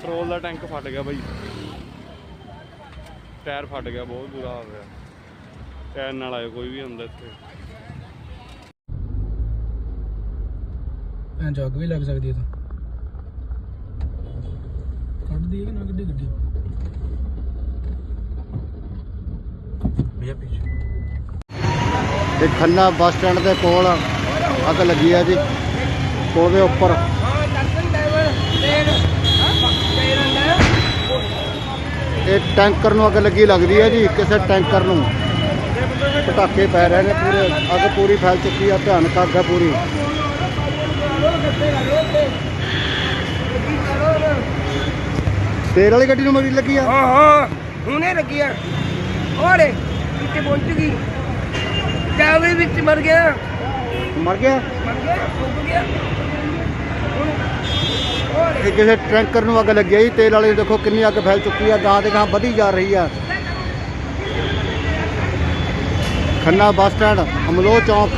Petrol ਦਾ tank ਫਟ ਗਿਆ ਬਾਈ। Tyre ਫਟ ਗਿਆ ਬਹੁਤ ਬੁਰਾ ਹੋ ਗਿਆ ਟਾਇਰ ਨਾਲ ਆਇਆ ਕੋਈ ਵੀ ਹੁੰਦਾ ਇੱਥੇ। ਐਂ ਜੱਗ ਵੀ ਲੱਗ ਸਕਦੀ ਹੈ ਤਾਂ ਕੱਢਦੀ ਹੈ ਕਿ ਨਾ ਕੱਢੀ ਗੱਡੀ? ਭਈਆ ਪਿੱਛੇ ਤੇ ਖੰਨਾ ਬੱਸ ਸਟੈਂਡ ਦੇ ਕੋਲ ਅੱਗ ਲੱਗੀ ਆ ਜੀ। ਪੁਲ ਦੇ ਉੱਪਰ। ਟੈਂਕਰ ਨੂੰ ਅੱਗ ਲੱਗੀ ਲੱਗਦੀ ਹੈ ਜੀ ਕਿਸੇ ਟੈਂਕਰ ਨੂੰ। ਪਟਾਕੇ ਪੈ ਰਹੇ ਨੇ ਪੂਰੇ ਅੱਗ ਪੂਰੀ ਫੈਲ ਚੁੱਕੀ ਆ ਭਿਆਨਕ ਅੱਗ ਹੈ ਪੂਰੀ। ਤੇਲ ਵਾਲੀ ਗੱਡੀ ਨੂੰ ਮਰੀ ਲੱਗੀ ਆ? ਹਾਂ ਹਾਂ ਹੁਣੇ ਲੱਗੀ ਆ। ਓਰੇ ਕਿੱਥੇ ਪਹੁੰਚ ਗਈ। ਡਰਾਈਵਰ ਵਿੱਚ ਮਰ ਗਿਆ। ਮਰ ਗਿਆ? ਮਰ ਗਿਆ ਡੁੱਬ ਗਿਆ। ਇਹ ਕਿਸੇ ਟੈਂਕਰ ਨੂੰ ਅੱਗ ਲੱਗੀ ਆ ਜੀ, ਤੇਲ ਵਾਲੇ ਦੇਖੋ ਕਿੰਨੀ ਅੱਗ ਫੈਲ ਚੁੱਕੀ ਆ ਗਾਂ ਦੇ ਗਾਂ ਵਧੀ ਜਾ ਰਹੀ ਆ ਖੰਨਾ ਬੱਸ ਸਟੈਂਡ ਅਮਲੋ ਚੌਂਕ।